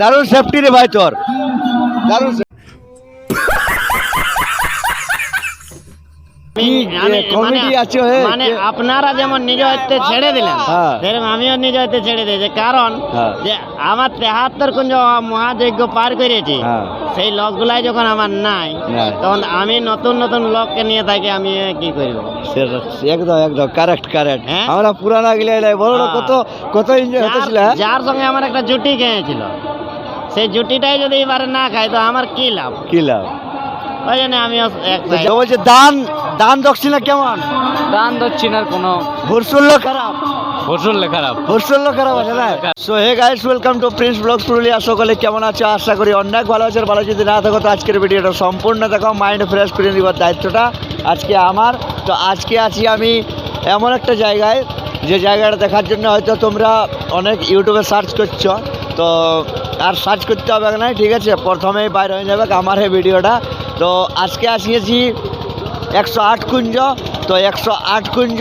দারুণ সেফটি রে ভাই তোর। দারুণ কমিটি আছে মানে আপনারা যেমন নিজ হইতে ছেড়ে দিলেন হ্যাঁ। সেরকম আমিও নিজ হইতে ছেড়ে দিয়েছি কারণ হ্যাঁ। যে আমার তেহাত্তর কুঞ্জ মহাযজ্ঞ পার করেছি হ্যাঁ। সেই লসগুলাই যখন আমার নাই। তখন আমি নতুন নতুন লোককে নিয়ে থাকি আমি কি করব একদম একদম কারেক্ট কারেক্ট হ্যাঁ? আমরা পুরানা গিলে এলাই বলো হ্যাঁ। কত কত এনজয় হতেছিল যার- হ্যাঁ? সঙ্গে আমার একটা জুটি খেয়েছিল সেই জুটিটাই যদি এবারে না খাই তো আমার কি লাভ কি লাভ ওই জন্য আমি এক তো বলছে দান দান দক্ষিণা কেমন? দান দক্ষিণার কোনো ভরসুল্য খারাপ। খারাপ। ভরসুল্য খারাপ আছে না? So hey guys welcome to prince vlogs Purulia সকলে কেমন আছো? আশা করি অনেক ভালো আছে। ভালো যদি না থাকো তো আজকের ভিডিওটা সম্পূর্ণ দেখো। মাইন্ড ফ্রেশ করে দেওয়ার দায়িত্বটা আজকে আমার। তো আজকে আছি আমি এমন একটা জায়গায় যে জায়গাটা দেখার জন্য হয়তো তোমরা অনেক ইউটিউবে সার্চ করছ। তো আর সার্চ করতে হবে না ঠিক আছে? প্রথমেই বাইরে হয়ে যাবে আমার এই ভিডিওটা। তো আজকে আসিয়েছি একশো আট কুঞ্জ, তো একশো আট কুঞ্জ।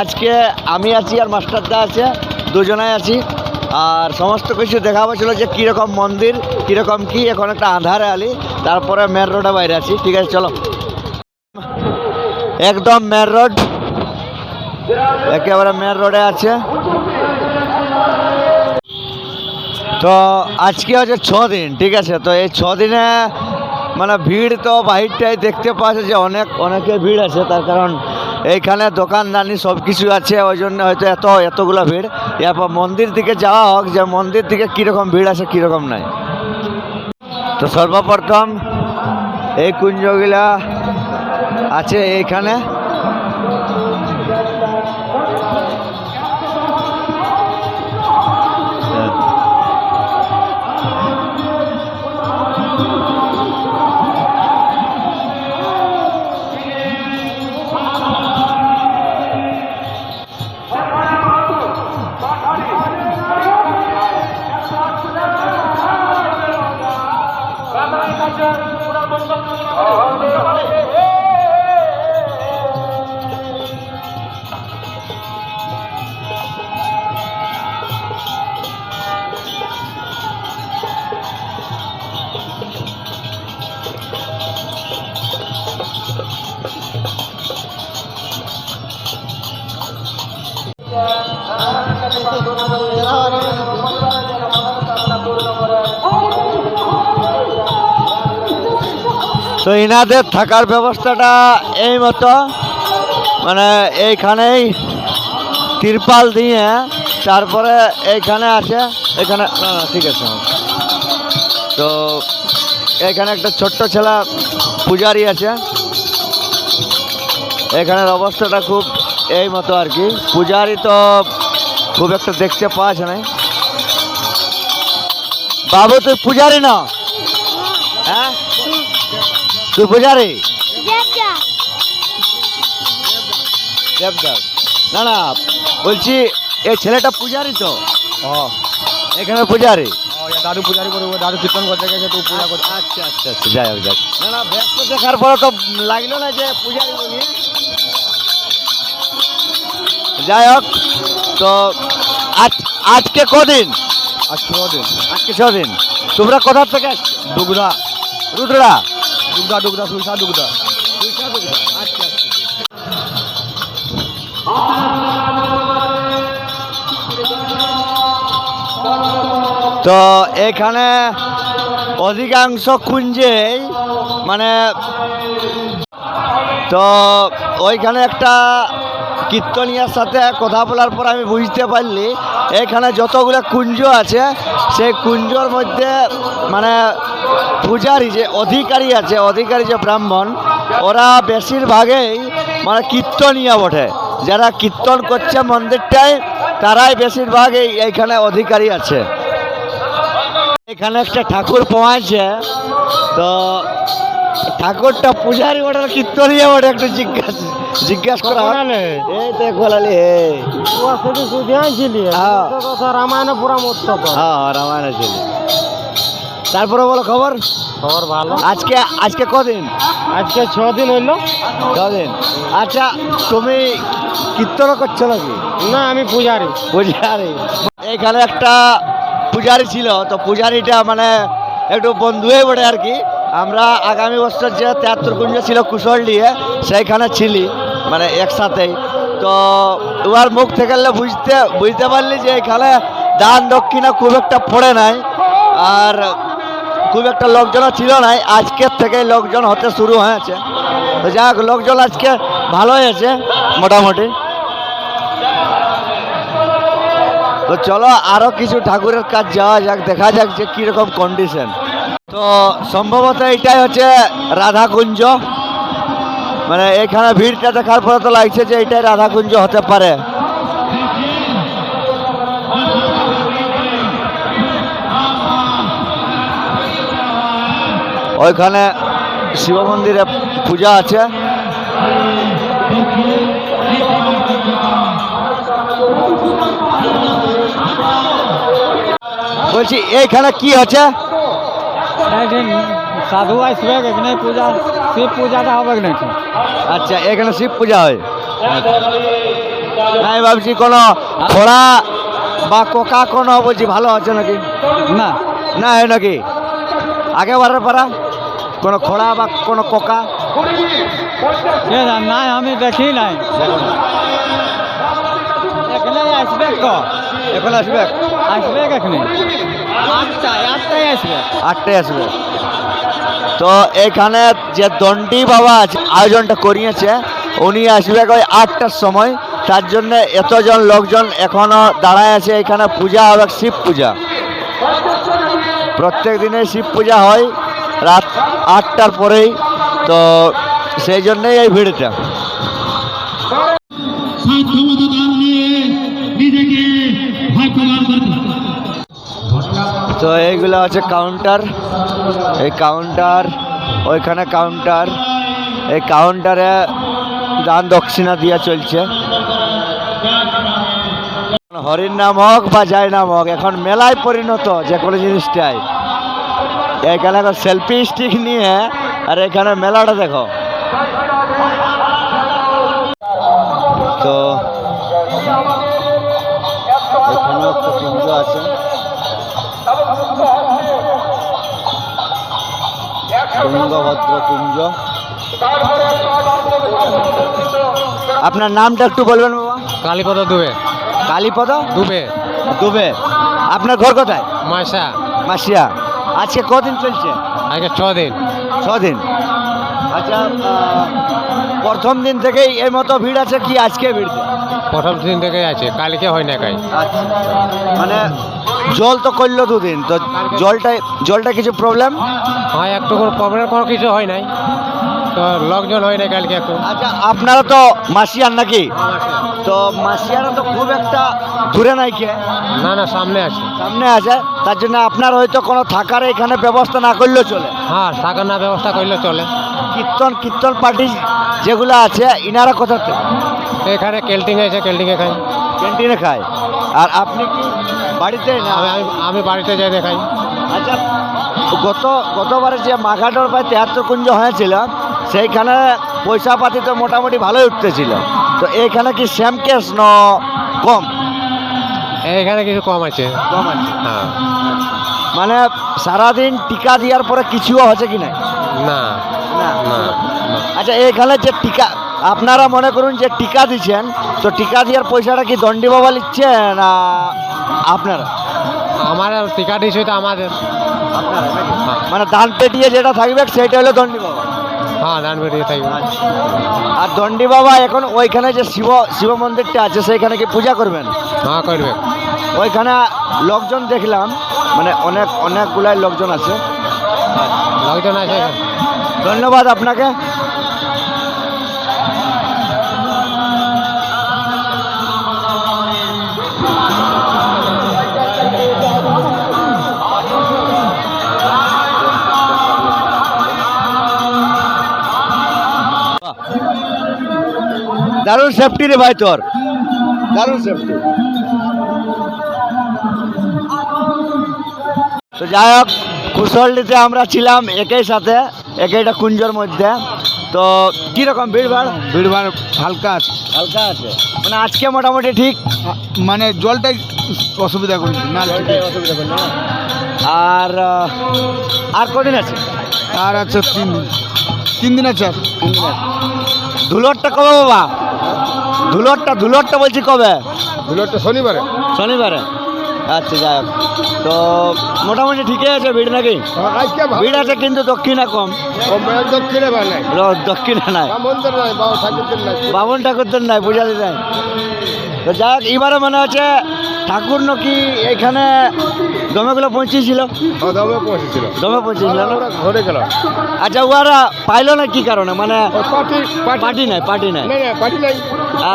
আজকে আমি আছি আর মাস্টারদা আছে, দুজনাই আছি। আর সমস্ত কিছু দেখাবো ছিল যে কীরকম মন্দির, কীরকম কি, এখন একটা আধারে আলি, তারপরে মেন রোডে বাইরে আছি। ঠিক আছে, চলো। একদম মেন রোড একেবারে মেন রোডে আছে। তো আজকে হচ্ছে ছ দিন ঠিক আছে? তো এই ছ দিনে মানে ভিড় তো বাহিরটাই দেখতে পাওয়া যে অনেক, অনেকের ভিড় আছে, তার কারণ এইখানে দোকানদানি সব কিছু আছে, ওই জন্য হয়তো এত, এতগুলো ভিড়। এরপর মন্দির দিকে যাওয়া হোক, যে মন্দির দিকে কীরকম ভিড় আছে, কীরকম নাই। তো সর্বপ্রথম এই কুঞ্জগুলা আছে এইখানে। তো ইনাদের থাকার ব্যবস্থাটা এই মতো। মানে এইখানেই তিরপাল দিয়ে তারপরে এইখানে আছে এখানে না না, ঠিক আছে। তো এখানে একটা ছোট্ট ছেলা পূজারি আছে। এখানের অবস্থাটা খুব এই মতো আর কি। পূজারি তো খুব একটা দেখতে পাওয়া যায় না বাবু, তুই পূজারি না? তুই পূজারি দেবদাস না না বলছি এই ছেলেটা পূজারি তো। ও। এখানে পূজারি দাদু পূজারি করব দাদু কীর্তন করতে গেছে তো পূজা করতে আচ্ছা আচ্ছা আচ্ছা যাই হোক যাই না না ব্যস্ত দেখার পরে তো লাগল না যে পূজারি বলি। যাই হোক তো আজ আজকে কদিন? আর ছ দিন আজকে ছদিন। তোমরা কোথা থেকে আসছো? দুগদা রুদ্রা? দুগদা দুগদা, সুইসা দুগদা। আচ্ছা আচ্ছা তো এখানে অধিকাংশ কুঞ্জেই মানে তো ওইখানে একটা কীর্তনিয়ার সাথে কথা বলার পর আমি বুঝতে পারলি, এখানে যতগুলো কুঞ্জ আছে, সেই কুঞ্জর মধ্যে মানে পূজারি যে অধিকারী আছে অধিকারী যে ব্রাহ্মণ ওরা বেশিরভাগেই মানে কীর্তনিয়া বটে যারা কীর্তন করছে মন্দিরটায় তারাই বেশিরভাগ এই এইখানে অধিকারী আছে। এখানে একটা ঠাকুর পাওয়াছে তো ঠাকুরটা পূজারি বটে না কীর্তনিয়া বটে একটু জিজ্ঞাসা জিজ্ঞাসা করা হয়। এই তো হ্যাঁ। রামায়ণ পুরা মস্ত হ্যাঁ রামায়ণ আছে তারপরে বলো খবর? খবর ভালো। আজকে আজকে কদিন? আজকে ছ দিন হইল। কদিন আচ্ছা তুমি কীর্তন করছ নাকি? না আমি পূজারি। পূজারি। এখানে একটা পূজারি ছিল তো পূজারিটা মানে একটু বন্ধুই বটে আর কি। আমরা আগামী বছর যে তেহাত্তর কুঞ্জ ছিল কুশল দিয়ে সেইখানে ছিলি মানে একসাথেই। তো উহার মুখ থেকে বুঝতে বুঝতে পারলি যে এখানে দান দক্ষিণা খুব একটা পড়ে নাই। আর খুব একটা লোকজনও ছিল না আজকের থেকে লোকজন হতে শুরু হয়েছে। তো যাক লোকজন আজকে ভালো হয়েছে, মোটামুটি। তো চলো, আরও কিছু ঠাকুরের কাজ যাওয়া যাক, দেখা যাক যে কীরকম কন্ডিশন তো সম্ভবত এটাই হচ্ছে রাধাকুঞ্জ। মানে এখানে ভিড়টা দেখার পরে তো লাগছে যে এটাই রাধাকুঞ্জ হতে পারে। ওইখানে শিব মন্দিরে পূজা আছে। বলছি এইখানে কি হচ্ছে সাধু আসবে এখানে পূজা শিব পূজাটা হবে নাকি? আচ্ছা এখানে শিব পূজা হয়। আমি ভাবছি কোনো খোড়া বা কোকা কোনো বলছি ভালো আছে নাকি? না। না হয় নাকি? আগে বারের পারা কোনো খোড়া বা কোনো কোকা? নাই আমি দেখি নাই। এখানে আসবে তো এখন আসবে? আসবে এখানে। আটটায় আটটায় আসবে। আটটায় আসবে। তো এখানে যে দণ্ডি বাবা আছে আয়োজনটা করিয়েছে উনি আসবে ওই আটটার সময়। তার জন্য এতজন লোকজন এখনও দাঁড়ায় আছে এখানে পূজা হবে শিব পূজা। প্রত্যেক দিনে শিব পূজা হয় রাত আটটার পরেই। তো সেই জন্যই এই ভিড়টা। তো এইগুলো আছে কাউন্টার এই কাউন্টার ওইখানে কাউন্টার এই কাউন্টারে দান দক্ষিণা দিয়া চলছে। হরির নাম হোক বা যাই নাম হোক, এখন মেলায় পরিণত যে কোনো জিনিসটাই। এখানে এখন সেলফি স্টিক নিয়ে, আর এখানে মেলাটা দেখো। তো কুঞ্জ। আপনার নামটা একটু বলবেন বাবা? কালীপদ দুবে। কালীপদ? দুবে। দুবে। আপনার ঘর কোথায়? মাসা মাসিয়া আজকে কদিন চলছে? আগে ছ দিন। ছদিন আচ্ছা প্রথম দিন থেকেই এই মতো ভিড় আছে কি আজকে ভিড়? প্রথম দিন থেকে আছে কালকে হয় না কাজ আচ্ছা। মানে জল তো করল দুদিন তো জলটা জলটা কিছু প্রবলেম হ্যাঁ একটু কোনো প্রবলেম কোনো কিছু হয় নাই। তো লোকজন হয় না কালকে একটু আচ্ছা আপনারা তো মাসিয়ার নাকি? তো মাসিয়ারা তো খুব একটা দূরে নাই কে? না না সামনে আছে। সামনে আছে তার জন্য আপনার হয়তো কোনো থাকার এখানে ব্যবস্থা না করলেও চলে। হ্যাঁ থাকার না ব্যবস্থা করলে চলে। কীর্তন কীর্তন পার্টি যেগুলো আছে ইনারা কোথা থেকে? এখানে কেল্টিং আছে কেল্টিংয়ে খাই। ক্যান্টিনে খায়। আর আপনি কি বাড়িতে না? আমি আমি- আমি বাড়িতে যাই দেখাই। আচ্ছা গত গতবারে যে মাঘাটর প্রায় তেহাত্তর কুঞ্জ হয়েছিল সেইখানে পয়সা পাতি তো মোটামুটি ভালোই উঠতেছিল। তো এইখানে কি সেম কেস ন কম? এখানে কিছু কম আছে। কম আছে? হ্যাঁ। মানে সারাদিন টিকা দেওয়ার পরে কিছুও হচ্ছে কি নাই? না। না। আচ্ছা এখানে যে টিকা আপনারা মনে করুন যে টিকা দিচ্ছেন তো টিকা দেওয়ার পয়সাটা কি দণ্ডি বাবা নিচ্ছে না আপনারা? আমার টিকা দিয়েছে তো আমাদের? হ্যাঁ। মানে দান পেটিয়ে যেটা থাকবে সেটা হলো দণ্ডি বাবা হ্যাঁ ধান বেরিয়ে থাকবে আর দণ্ডি বাবা এখন ওইখানে যে শিব শিব মন্দিরটা আছে সেইখানে কি পূজা করবেন? হ্যাঁ করবে। ওইখানে লোকজন দেখলাম মানে অনেক অনেকগুলাই লোকজন আছে। লোকজন আছে। ধন্যবাদ আপনাকে। দারুণ সেফটি রে ভাই তোর। দারুণ সেফটি তো যাই হোক কুশলটিতে আমরা ছিলাম একই সাথে একইটা কুঞ্জর মধ্যে। তো কীরকম ভিড় ভাড়? ভিড় ভাড় হালকা আছে। হালকা আছে। মানে আজকে মোটামুটি ঠিক? মানে জলটাই অসুবিধা করেছে না। আর আহ, আর কদিন আছে? আর আছে তিন দিন তিন দিন আছে আর। ধুলোরটা কবে বাবা ধুলোরটা ধুলোরটা বলছি কবে? ধুলোরটা শনিবারে। শনিবারে? আচ্ছা যাই হোক। তো মোটামুটি ঠিকই আছে ভিড় নাকি? ভিড় আছে কিন্তু দক্ষিণা কম। দক্ষিণে দক্ষিণা নাই। বামন ঠাকুরদের নাই। পূজা দিতে তো যাই হোক এবারে মনে হচ্ছে ঠাকুর নাকি এখানে দমেগুলো পৌঁছেছিল? দমে পৌঁছেছিল। দমে পৌঁছেছিল ঘরে গেল আচ্ছা ওরা পাইলো না কি কারণে? মানে পার্টি নাই পার্টি নাই। পার্টি নাই।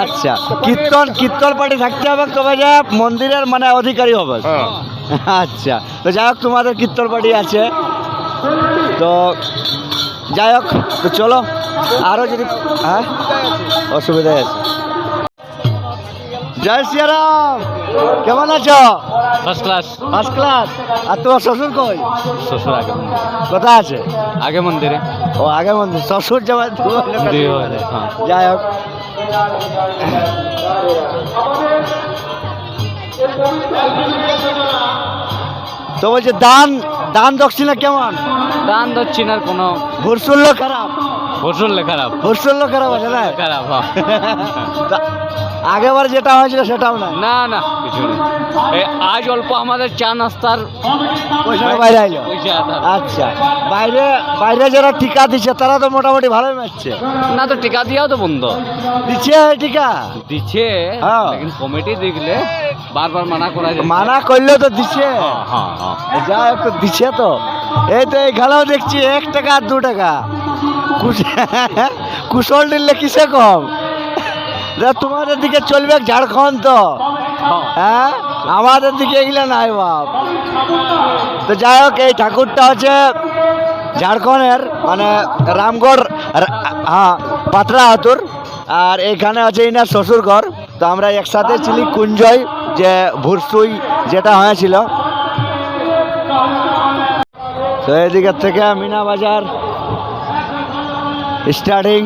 আচ্ছা কীর্তন কীর্তন পার্টি থাকতে হবে তবে যে মন্দিরের মানে অধিকারী হবে। হ্যাঁ। আচ্ছা তো যাই হোক তোমাদের কীর্তন পার্টি আছে। তো যাই হোক তো চলো আরও যদি হ্যাঁ? অসুবিধায় আছে। জয় শ্রীরাম কেমন আছো? ফার্স্ট ক্লাস ফার্স্ট ক্লাস আর তোমার শ্বশুর কই? শ্বশুর আগে কোথা আছে? আগে মন্দিরে। ও আগে মন্দির। শ্বশুর যাওয়ার হ্যাঁ। যাই হোক তো বলছে দান দান দক্ষিণা কেমন? দান দক্ষিণার কোনো ভুরসুল্য খারাপ। ভুরসুল্য খারাপ। ভুরসুল্য খারাপ আছে না? খারাপ হ্যাঁ। আগেবার যেটা হয়েছিল সেটাও না না না কিছু নেই। এই আজ অল্প আমাদের চা নাস্তার পয়সা বাইরে আইলো। আচ্ছা বাইরে বাইরে যারা টিকা দিচ্ছে তারা তো মোটামুটি ভালোই মারছে না তো টিকা দিয়াও তো বন্ধ। দিচ্ছে টিকা? দিচ্ছে হ্যাঁ। লেকিন কমিটি দেখলে বারবার মানা করা যায়। মানা করলে তো দিচ্ছে। হ্যাঁ হ্যাঁ যা একটু দিচ্ছে তো। এই তো এইখানেও দেখছি এক টাকা আর দু টাকা। কুশ- কুশল নিলে কিসে কম? তোমাদের দিকে চলবে ঝাড়খণ্ড। তো হ্যাঁ? আমাদের দিকে এগুলো নাই বাপ। তো যাই হোক, এই ঠাকুরটা হচ্ছে ঝাড়খণ্ডের মানে রামগড় হ্যাঁ পাতলা হাতুর আর এখানে আছে ইনার শ্বশুরঘর। তো আমরা একসাথে ছিলি কুঞ্জয়, যে ভুরসুই যেটা হয়েছিল। তো এদিকের থেকে মিনা বাজার স্টার্টিং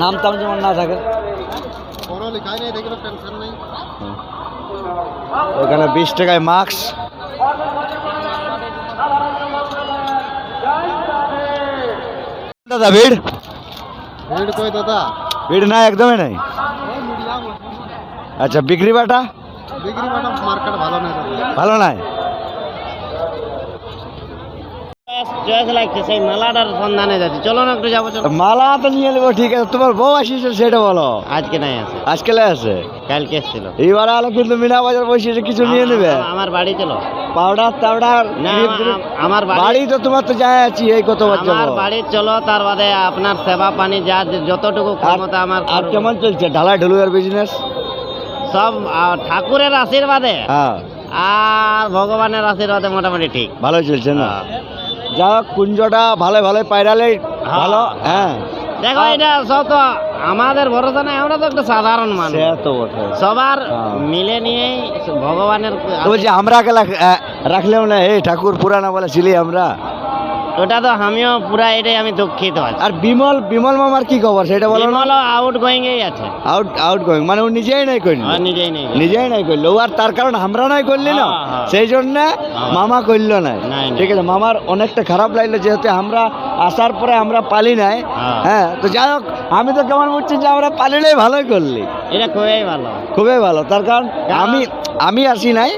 নাম টাম যেমন না থাকে কোনো লেখাই নেই দেখল টেনশন নেই ওখানে বিশ টাকায় মাস্ক দাদা ভিড় ভিড় কই দাদা ভিড় নাই একদমই নাই আচ্ছা বিক্রি বাটা বিক্রি বাটা মার্কেট ভালো নেই দাদা ভালো নাই চয়েস লাগছে সেই সন্ধানে যাচ্ছে। চলো না একটু যাব চলো মালা তো নিয়ে নেব ঠিক আছে। তোমার বউ আসিস সেটা বলো। আজকে নাই আছে। আজকে আছে? কালকে এসছিল। এইবার আলো কিন্তু মিনা বাজার বসে কিছু নিয়ে নেবে। আমার বাড়ি চলো। পাউডার টাউডার আমার বাড়ি তো তোমার তো যায় আছি এই কত বছর। আমার বাড়ি চলো তার বাদে আপনার সেবা পানি যা যতটুকু ক্ষমতা আমার আর কেমন চলছে? ঢালাই ঢুলুয়ের বিজনেস সব ঠাকুরের আশীর্বাদে। হ্যাঁ। আর ভগবানের আশীর্বাদে মোটামুটি ঠিক। ভালো চলছে না। যা কুঞ্জটা ভালো ভালো পাইরালে ভালো হ্যাঁ। দেখো এটা সব তো আমাদের ভরসা নাই আমরা তো একটা সাধারণ মানুষ। তো সবার হ্যাঁ। মিলে নিয়েই ভগবানের বলছি আমরা কে রাখলেও না এই ঠাকুর পুরানা বলে ছিলি আমরা। ওটা তো আমিও পুরা এটাই আমি দুঃখিত আছি। আর বিমল বিমল মামার কি খবর? সেটা বলো না। বিমল আউট গোয়িং এই আছে। আউট আউট গোয়িং মানে ও নিজেই নাই করল আর নিজেই নেই নিজেই নাই করল আর তার কারণ আমরা নাই করলি না। হ্যাঁ, হ্যাঁ। সেই জন্য মামা করল নাই। ঠিক আছে মামার অনেকটা খারাপ লাগল যেহেতু আমরা আসার পরে আমরা পালি নাই। হ্যাঁ। হ্যাঁ তো যাই হোক আমি তো কেমন বুঝছি যে আমরা পালিলেই ভালোই করলি। এটা খুবই ভালো। খুবই ভালো। তার কারণ আমি আমি আসি নাই।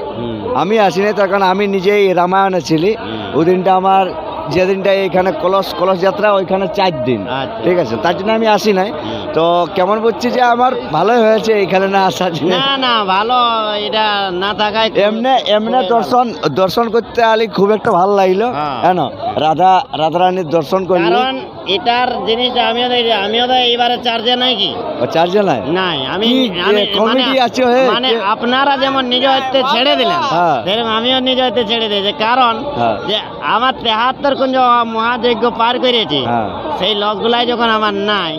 আমি আসি নাই তার কারণ আমি নিজেই রামায়ণে ছিলি। হুম। ওই দিনটা আমার যেদিনটা এখানে কলস কলস যাত্রা ওইখানে চার দিন। আচ্ছা। ঠিক আছে? তার জন্য আমি আসি নাই। তো কেমন বুঝছি যে আমার ভালোই হয়েছে এখানে না জন্য? না না ভালো এটা না থাকায় এমনি এমনি দর্শন দর্শন করতে আলি খুব একটা ভালো লাগল। হ্যাঁ। কেন? রাধা রাধারানীর দর্শন করলি? কারণ এটার জিনিসটা আমিও আমিও তো এইবারে চার্জে নাই কি? চার্জে নাই? নাই আমি আমি এ, মানে- আছে? মানে আপনারা যেমন নিজ হইতে ছেড়ে দিলেন হ্যাঁ। আমিও নিজ হইতে ছেড়ে দিয়েছি। কারণ হ্যাঁ। যে আমার তেহাত্তর কুঞ্জ মহাযজ্ঞ পার করেছি হ্যাঁ সেই লকগুলাই যখন আমার নাই।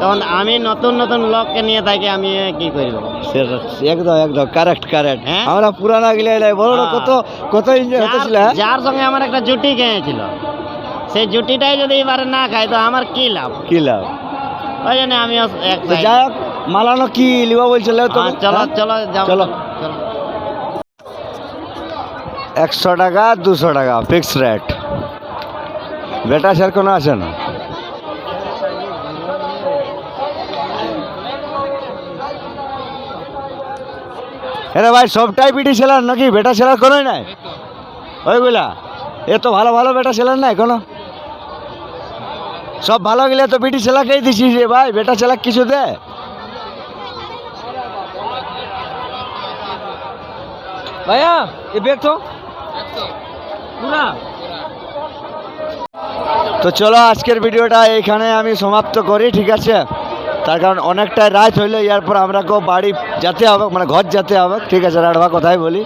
তখন আমি নতুন নতুন লককে নিয়ে থাকি আমি কি করব একদম একদম কারেক্ট কারেক্ট হ্যাঁ? আমরা পুরানা গিলে এলাই বলো হ্যাঁ। কত কত এনজয় হতেছিল হ্যাঁ? যার- সঙ্গে আমার একটা জুটি সেই জুটিটাই যদি এবারে না খাই তো আমার কি লাভ কি লাভ ওই জন্য আমি এক যাই হোক মালানো কি লিবা বলছিল তো চলো চলো চলো। চলো একশো টাকা দুশো টাকা ফিক্স রেট বেটা স্যার কোনো আছে না। আরে ভাই সবটাই পিটি ছেলার নাকি? বেটা ছেলার কোনোই নাই? ওইগুলা এ তো ভালো ভালো বেটা ছেলার নাই কোনো। সব ভালো গেলে তো পিটি ছেলাকেই দিছিস রে ভাই বেটা ছেলা কিছু দে। ভাইয়া এ বেগ তো। পুরা তো চলো আজকের ভিডিওটা এখানে আমি সমাপ্ত করি, ঠিক আছে? তার কারণ অনেকটাই রাত হইলে, এরপর আমরা কেউ বাড়ি যেতে হবে মানে ঘর যেতে হবে, ঠিক আছে? রাডবা কথাই বলি।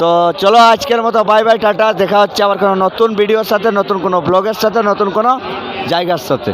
তো চলো আজকের মতো বাই বাই টাটা। দেখা হচ্ছে আবার কোনো নতুন ভিডিওর সাথে, নতুন কোনো ব্লগের সাথে, নতুন কোনো জায়গার সাথে।